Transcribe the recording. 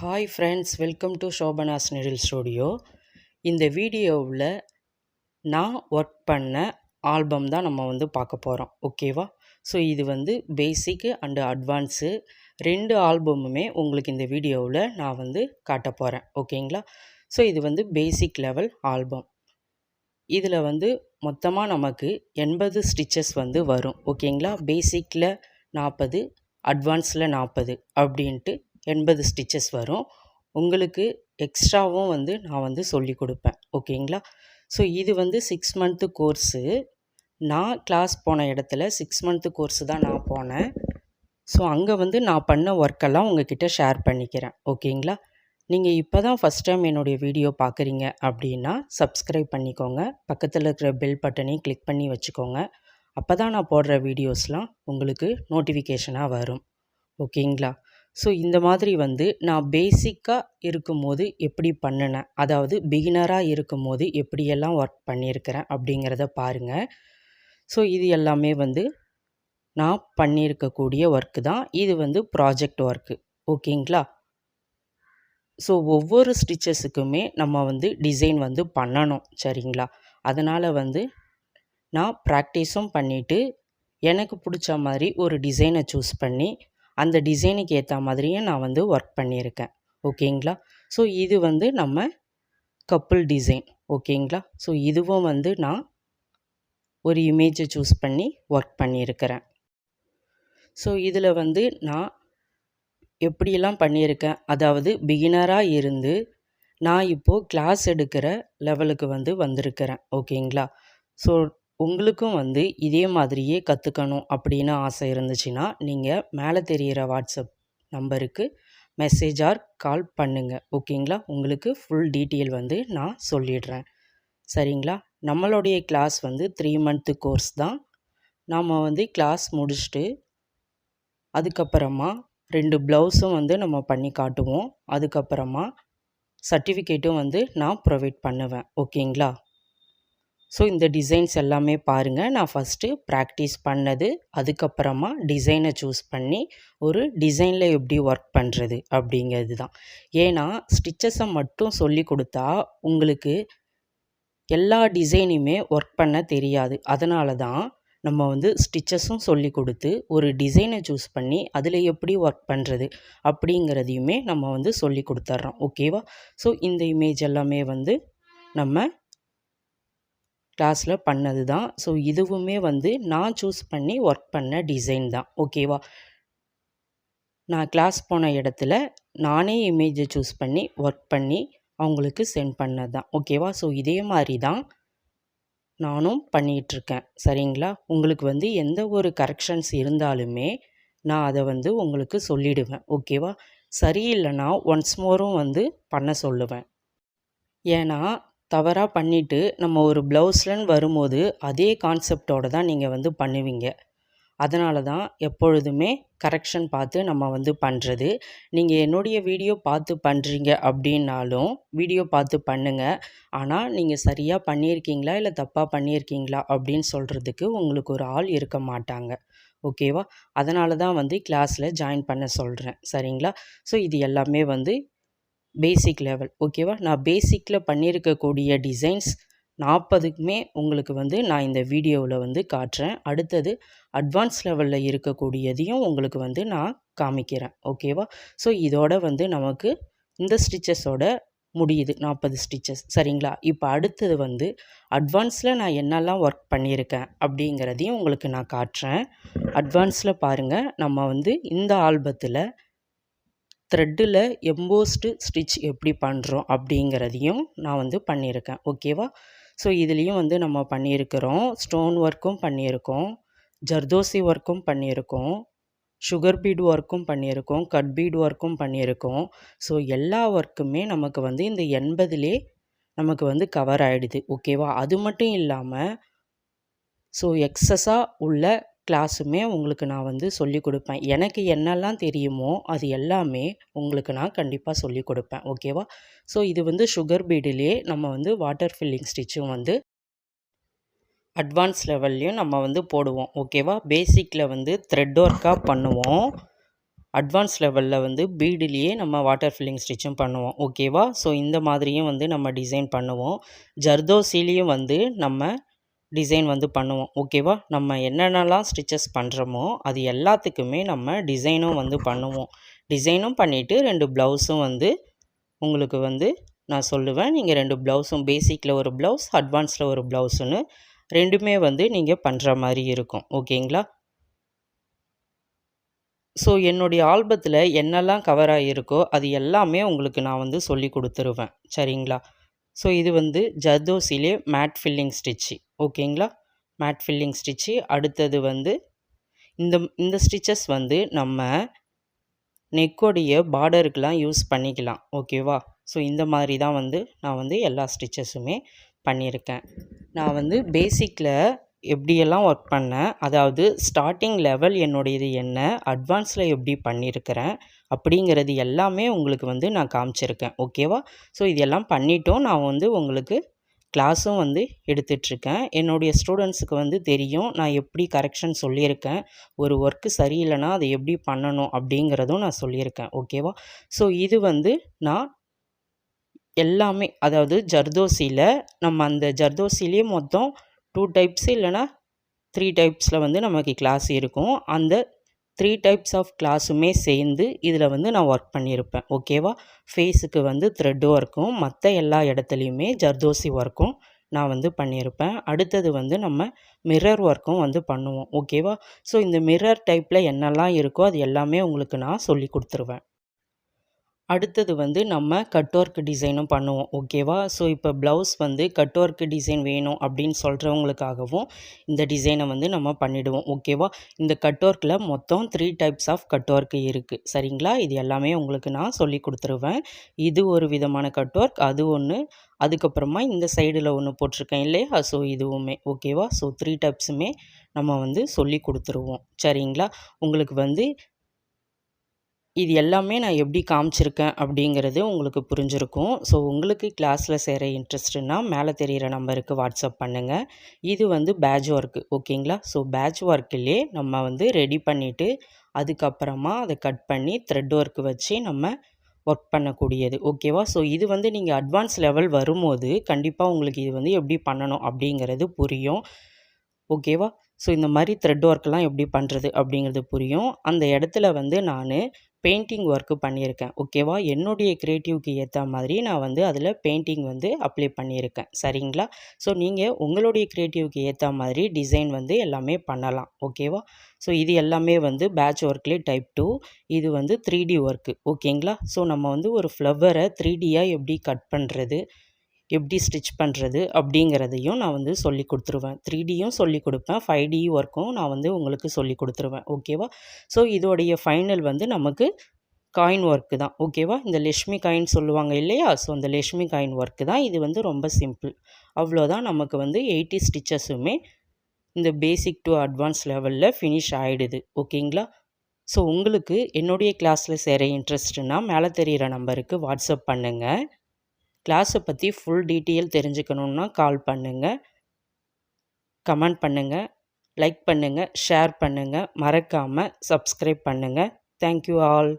Hi friends welcome to Shobana's needle studio இந்த வீடியோவில் நான் ஒர்க் பண்ண ஆல்பம் தான் நம்ம வந்து பார்க்க போகிறோம் ஓகேவா ஸோ இது வந்து பேசிக்கு அண்டு அட்வான்ஸு ரெண்டு ஆல்பமுமே உங்களுக்கு இந்த வீடியோவில் நான் வந்து காட்ட போகிறேன் ஓகேங்களா ஸோ இது வந்து பேசிக் லெவல் ஆல்பம் இதில் வந்து மொத்தமாக நமக்கு எண்பது ஸ்டிச்சஸ் வந்து வரும் ஓகேங்களா பேசிக்கில் நாற்பது அட்வான்ஸில் நாற்பது அப்படின்ட்டு எண்பது ஸ்டிச்சஸ் வரும். உங்களுக்கு எக்ஸ்ட்ராவும் வந்து நான் வந்து சொல்லி கொடுப்பேன். ஓகேங்களா? ஸோ இது வந்து சிக்ஸ் மந்த்து கோர்ஸு நான் கிளாஸ் போன இடத்துல சிக்ஸ் மந்த்து கோர்ஸு தான் நான் போனேன். ஸோ அங்கே வந்து நான் பண்ண ஒர்க்கெல்லாம் உங்ககிட்ட ஷேர் பண்ணிக்கிறேன். ஓகேங்களா? நீங்கள் இப்போ தான் ஃபஸ்ட் டைம் என்னுடைய வீடியோ பார்க்குறீங்க அப்படின்னா சப்ஸ்கிரைப் பண்ணிக்கோங்க. பக்கத்தில் இருக்கிற பெல் பட்டனையும் கிளிக் பண்ணி வச்சுக்கோங்க. அப்போ தான் நான் போடுற வீடியோஸ்லாம் உங்களுக்கு நோட்டிஃபிகேஷனாக வரும். ஓகேங்களா? ஸோ இந்த மாதிரி வந்து நான் பேசிக்காக இருக்கும்போது எப்படி பண்ணினேன்? அதாவது பிகினராக இருக்கும்போது எப்படியெல்லாம் ஒர்க் பண்ணியிருக்கிறேன் அப்படிங்கிறத பாருங்கள் ஸோ இது எல்லாமே வந்து நான் பண்ணியிருக்கக்கூடிய ஒர்க்கு தான். இது வந்து ப்ராஜெக்ட் ஒர்க்கு ஓகேங்களா? ஸோ ஒவ்வொரு ஸ்டிச்சஸுக்குமே நம்ம வந்து டிசைன் வந்து பண்ணணும் சரிங்களா? அதனால் வந்து நான் ப்ராக்டிஸும் பண்ணிவிட்டு எனக்கு பிடிச்ச மாதிரி ஒரு டிசைனை சூஸ் பண்ணி அந்த டிசைனுக்கு ஏற்ற மாதிரியும் நான் வந்து ஒர்க் பண்ணியிருக்கேன். ஓகேங்களா? ஸோ இது வந்து நம்ம கப்புள் டிசைன் ஓகேங்களா? ஸோ இதுவும் வந்து நான் ஒரு இமேஜை சூஸ் பண்ணி ஒர்க் பண்ணியிருக்கிறேன். ஸோ இதில் வந்து நான் எப்படியெல்லாம் பண்ணியிருக்கேன்? அதாவது பிகினராக இருந்து நான் இப்போது கிளாஸ் எடுக்கிற லெவலுக்கு வந்து வந்திருக்கிறேன். ஓகேங்களா? ஸோ உங்களுக்கும் வந்து இதே மாதிரியே கற்றுக்கணும் அப்படின்னு ஆசை இருந்துச்சுன்னா நீங்கள் மேலே தெரிகிற வாட்ஸ்அப் நம்பருக்கு மெசேஜ் ஆர் கால் பண்ணுங்கள் ஓகேங்களா? உங்களுக்கு ஃபுல் டீட்டெயில் வந்து நான் சொல்லிடுறேன். சரிங்களா? நம்மளுடைய கிளாஸ் வந்து த்ரீ மந்த்து கோர்ஸ் தான். நாம் வந்து கிளாஸ் முடிச்சுட்டு அதுக்கப்புறமா ரெண்டு ப்ளவுஸும் வந்து நம்ம பண்ணி காட்டுவோம். அதுக்கப்புறமா சர்டிஃபிகேட்டும் வந்து நான் ப்ரொவைட் பண்ணுவேன். ஓகேங்களா? ஸோ இந்த டிசைன்ஸ் எல்லாமே பாருங்கள் நான் ஃபஸ்ட்டு ப்ராக்டிஸ் பண்ணது அதுக்கப்புறமா டிசைனை சூஸ் பண்ணி ஒரு டிசைனில் எப்படி ஒர்க் பண்ணுறது அப்படிங்கிறது தான். ஏன்னா ஸ்டிச்சஸை மட்டும் சொல்லி கொடுத்தா உங்களுக்கு எல்லா டிசைனுமே ஒர்க் பண்ண தெரியாது. அதனால தான் நம்ம வந்து ஸ்டிச்சஸும் சொல்லி கொடுத்து ஒரு டிசைனை சூஸ் பண்ணி அதில் எப்படி ஒர்க் பண்ணுறது அப்படிங்கிறதையுமே நம்ம வந்து சொல்லி கொடுத்துட்றோம் ஓகேவா ஸோ இந்த இமேஜ் எல்லாமே வந்து நம்ம கிளாஸில் பண்ணது தான். ஸோ இதுவுமே வந்து நான் சூஸ் பண்ணி ஒர்க் பண்ண டிசைன் தான். ஓகேவா நான் கிளாஸ் போன இடத்துல நானே இமேஜை சூஸ் பண்ணி ஒர்க் பண்ணி அவங்களுக்கு சென்ட் பண்ணது தான். ஓகேவா ஸோ இதே மாதிரி தான் நானும் பண்ணிகிட்ருக்கேன் சரிங்களா? உங்களுக்கு வந்து எந்த ஒரு கரெக்ஷன்ஸ் இருந்தாலுமே நான் அதை வந்து உங்களுக்கு சொல்லிவிடுவேன் ஓகேவா சரியில்லைன்னா ஒன்ஸ் மோரும் வந்து பண்ண சொல்லுவேன். ஏன்னா தவறாக பண்ணிவிட்டு நம்ம ஒரு ப்ளவுஸ்லன்னு வரும்போது அதே கான்செப்டோடு தான் நீங்கள் வந்து பண்ணுவீங்க. அதனால தான் எப்பொழுதுமே கரெக்ஷன் பார்த்து நம்ம வந்து பண்ணுறது நீங்கள் என்னுடைய வீடியோ பார்த்து பண்ணுறீங்க அப்படின்னாலும் வீடியோ பார்த்து பண்ணுங்கள் ஆனால் நீங்கள் சரியாக பண்ணியிருக்கீங்களா இல்லை தப்பாக பண்ணியிருக்கீங்களா அப்படின்னு சொல்கிறதுக்கு உங்களுக்கு ஒரு ஆள் இருக்க மாட்டாங்க. ஓகேவா? அதனால தான் வந்து கிளாஸில் ஜாயின் பண்ண சொல்கிறேன் சரிங்களா? ஸோ இது எல்லாமே வந்து பேசிக் லெவல் ஓகேவா நான் பேசிக்கில் பண்ணியிருக்கக்கூடிய டிசைன்ஸ் நாற்பதுக்குமே உங்களுக்கு வந்து நான் இந்த வீடியோவில் வந்து காட்டுறேன். அடுத்தது அட்வான்ஸ் லெவலில் இருக்கக்கூடியதையும் உங்களுக்கு வந்து நான் காமிக்கிறேன் ஓகேவா ஸோ இதோட வந்து நமக்கு இந்த ஸ்டிச்சஸோட முடியுது நாற்பது ஸ்டிச்சஸ் சரிங்களா? இப்போ அடுத்தது வந்து அட்வான்ஸில் நான் என்னெல்லாம் ஒர்க் பண்ணியிருக்கேன் அப்படிங்கிறதையும் உங்களுக்கு நான் காட்டுறேன். அட்வான்ஸில் பாருங்கள் நம்ம வந்து இந்த ஆல்பத்தில் த்ரெட்டில் எம்போஸ்டு ஸ்டிச் எப்படி பண்ணுறோம் அப்படிங்கிறதையும் நான் வந்து பண்ணியிருக்கேன். ஓகேவா ஸோ இதுலேயும் வந்து நம்ம பண்ணியிருக்கிறோம். ஸ்டோன் ஒர்க்கும் பண்ணியிருக்கோம். ஜர்தோசி ஒர்க்கும் பண்ணியிருக்கோம். சுகர் பீட் ஒர்க்கும் பண்ணியிருக்கோம். கட் பீட் ஒர்க்கும் பண்ணியிருக்கோம். ஸோ எல்லா ஒர்க்குமே நமக்கு வந்து இந்த எண்பதுலே நமக்கு வந்து கவர் ஆகிடுது ஓகேவா அது மட்டும் இல்லாமல் ஸோ எக்ஸஸாக உள்ள கிளாஸுமே உங்களுக்கு நான் வந்து சொல்லிக் கொடுப்பேன். எனக்கு என்னெல்லாம் தெரியுமோ அது எல்லாமே உங்களுக்கு நான் கண்டிப்பாக சொல்லிக் கொடுப்பேன். ஓகேவா ஸோ இது வந்து சுகர் பீடிலே நம்ம வந்து வாட்டர் ஃபில்லிங் ஸ்டிச்சும் வந்து அட்வான்ஸ் லெவல்லையும் நம்ம வந்து போடுவோம். ஓகேவா பேசிக்கில் வந்து த்ரெட் ஒர்க்காக பண்ணுவோம். அட்வான்ஸ் லெவலில் வந்து பீடுலேயே நம்ம வாட்டர் ஃபில்லிங் ஸ்டிச்சும் பண்ணுவோம். ஓகேவா ஸோ இந்த மாதிரியும் வந்து நம்ம டிசைன் பண்ணுவோம். ஜர்தோசிலையும் வந்து நம்ம டிசைன் வந்து பண்ணுவோம். ஓகேவா நம்ம என்னென்னலாம் ஸ்டிச்சஸ் பண்ணுறோமோ அது எல்லாத்துக்குமே நம்ம டிசைனும் வந்து பண்ணுவோம். டிசைனும் பண்ணிவிட்டு ரெண்டு ப்ளவுஸும் வந்து உங்களுக்கு வந்து நான் சொல்லுவேன். நீங்கள் ரெண்டு ப்ளவுஸும் பேசிக்கில் ஒரு ப்ளவுஸ் அட்வான்ஸில் ஒரு ப்ளவுஸுன்னு ரெண்டுமே வந்து நீங்கள் பண்ணுற மாதிரி இருக்கும். ஓகேங்களா ஸோ என்னுடைய ஆல்பத்தில் என்னெல்லாம் கவர் ஆகியிருக்கோ அது எல்லாமே உங்களுக்கு நான் வந்து சொல்லி கொடுத்துருவேன். சரிங்களா? ஸோ இது வந்து ஜர்தோசிலே மேட் ஃபில்லிங் ஸ்டிச்சு ஓகேங்களா மேட் ஃபில்லிங் ஸ்டிச்சு அடுத்தது வந்து இந்த இந்த ஸ்டிச்சஸ் வந்து நம்ம நெக்கோடைய பார்டருக்கெலாம் யூஸ் பண்ணிக்கலாம். ஓகேவா ஸோ இந்த மாதிரி தான் வந்து நான் வந்து எல்லா ஸ்டிச்சஸுமே பண்ணியிருக்கேன். நான் வந்து பேசிக்கில் எப்படியெல்லாம் ஒர்க் பண்ணேன்? அதாவது ஸ்டார்டிங் லெவல் என்னுடையது என்ன? அட்வான்ஸில் எப்படி பண்ணியிருக்கிறேன் அப்படிங்கிறது எல்லாமே உங்களுக்கு வந்து நான் காமிச்சிருக்கேன். ஓகேவா ஸோ இதெல்லாம் பண்ணிட்டோம். நான் வந்து உங்களுக்கு கிளாஸும் வந்து எடுத்துட்ருக்கேன். என்னுடைய ஸ்டூடெண்ட்ஸுக்கு வந்து தெரியும். நான் எப்படி கரெக்ஷன் சொல்லியிருக்கேன். ஒரு ஒர்க்கு சரியில்லைனா அதை எப்படி பண்ணணும்? அப்படிங்கிறதும் நான் சொல்லியிருக்கேன். ஓகேவா ஸோ இது வந்து நான் எல்லாமே அதாவது ஜர்தோசியில் நம்ம அந்த ஜர்தோசிலேயே மொத்தம் டூ டைப்ஸ் இல்லைனா த்ரீ டைப்ஸில் வந்து நமக்கு கிளாஸ் இருக்கும். அந்த த்ரீ டைப்ஸ் ஆஃப் கிளாஸுமே சேர்ந்து இதில் வந்து நான் ஒர்க் பண்ணியிருப்பேன். ஓகேவா ஃபேஸுக்கு வந்து த்ரெட் ஒர்க்கும் மற்ற எல்லா இடத்துலையுமே ஜர்தோசி ஒர்க்கும் நான் வந்து பண்ணியிருப்பேன். அடுத்தது வந்து நம்ம மிரர் ஒர்க்கும் வந்து பண்ணுவோம். ஓகேவா ஸோ இந்த மிரர் டைப்பில் என்னெல்லாம் இருக்கோ அது எல்லாமே உங்களுக்கு நான் சொல்லி கொடுத்துருவேன். அடுத்தது வந்து நம்ம கட் ஒர்க் டிசைனும் பண்ணுவோம் ஓகேவா ஸோ இப்போ ப்ளவுஸ் வந்து கட் ஒர்க் டிசைன் வேணும் அப்படின்னு சொல்கிறவங்களுக்காகவும் இந்த டிசைனை வந்து நம்ம பண்ணிவிடுவோம் ஓகேவா இந்த கட் ஒர்க்கில் மொத்தம் three types of cut work இருக்குது சரிங்களா? இது எல்லாமே உங்களுக்கு நான் சொல்லி கொடுத்துருவேன். இது ஒரு விதமான கட் ஒர்க் அது ஒன்று அதுக்கப்புறமா இந்த சைடில் ஒன்று போட்டிருக்கேன் இல்லையா? ஸோ இதுவுமே ஓகேவா ஸோ த்ரீ டைப்ஸுமே நம்ம வந்து சொல்லி கொடுத்துருவோம் சரிங்களா? உங்களுக்கு வந்து இது எல்லாமே நான் எப்படி காமிச்சிருக்கேன் அப்படிங்கிறது உங்களுக்கு புரிஞ்சிருக்கும். ஸோ உங்களுக்கு கிளாஸில் சேர இன்ட்ரெஸ்ட்டுன்னா மேலே தெரிகிற நம்பருக்கு வாட்ஸ்அப் பண்ணுங்கள் இது வந்து பேட்ச் ஒர்க்கு ஓகேங்களா? ஸோ பேட்ச் ஒர்க்கிலே நம்ம வந்து ரெடி பண்ணிவிட்டு அதுக்கப்புறமா அதை கட் பண்ணி த்ரெட் ஒர்க்கு வச்சு நம்ம ஒர்க் பண்ணக்கூடியது ஓகேவா? ஸோ இது வந்து நீங்கள் அட்வான்ஸ் லெவல் வரும்போது கண்டிப்பாக உங்களுக்கு இது வந்து எப்படி பண்ணணும் அப்படிங்கிறது புரியும் ஓகேவா? ஸோ இந்த மாதிரி த்ரெட் ஒர்க்கெலாம் எப்படி பண்ணுறது அப்படிங்கிறது புரியும். அந்த இடத்துல வந்து நான் பெயிண்டிங் ஒர்க்கு பண்ணியிருக்கேன். ஓகேவா என்னுடைய க்ரியேட்டிவ்க்கு ஏற்ற மாதிரி நான் வந்து அதில் பெயிண்டிங் வந்து அப்ளை பண்ணியிருக்கேன். சரிங்களா? ஸோ நீங்கள் உங்களுடைய க்ரியேட்டிவ்க்கு ஏற்ற மாதிரி டிசைன் வந்து எல்லாமே பண்ணலாம். ஓகேவா ஸோ இது எல்லாமே வந்து பேட்ச் ஒர்க்லேயே டைப் டூ இது வந்து த்ரீ டி ஒர்க்கு ஓகேங்களா ஸோ நம்ம வந்து ஒரு ஃப்ளவரை த்ரீ டியாக எப்படி கட் பண்ணுறது எப்படி ஸ்டிச் பண்ணுறது அப்படிங்கிறதையும் நான் வந்து சொல்லி கொடுத்துருவேன். த்ரீ டியும் சொல்லி கொடுப்பேன். ஃபைவ் டி ஒர்க்கும் நான் வந்து உங்களுக்கு சொல்லி கொடுத்துருவேன். ஓகேவா ஸோ இதோடைய ஃபைனல் வந்து நமக்கு காயின் ஒர்க்கு தான். ஓகேவா இந்த லக்ஷ்மி காயின் சொல்லுவாங்க இல்லையா? ஸோ அந்த லக்ஷ்மி காயின் ஒர்க்கு தான். இது வந்து ரொம்ப சிம்பிள் அவ்வளோதான் நமக்கு வந்து எயிட்டி ஸ்டிச்சஸுமே இந்த பேசிக் டு அட்வான்ஸ் லெவலில் ஃபினிஷ் ஆகிடுது ஓகேங்களா ஸோ உங்களுக்கு என்னுடைய கிளாஸில் சேர இன்ட்ரெஸ்ட்னால் மேலே தெரிகிற நம்பருக்கு வாட்ஸ்அப் பண்ணுங்கள் கிளாஸை பற்றி ஃபுல் டீட்டெயில் தெரிஞ்சுக்கணுன்னா கால் பண்ணுங்கள் கமெண்ட் பண்ணுங்கள் லைக் பண்ணுங்கள் ஷேர் பண்ணுங்கள் மறக்காமல் சப்ஸ்கிரைப் பண்ணுங்கள் தேங்க்யூ ஆல்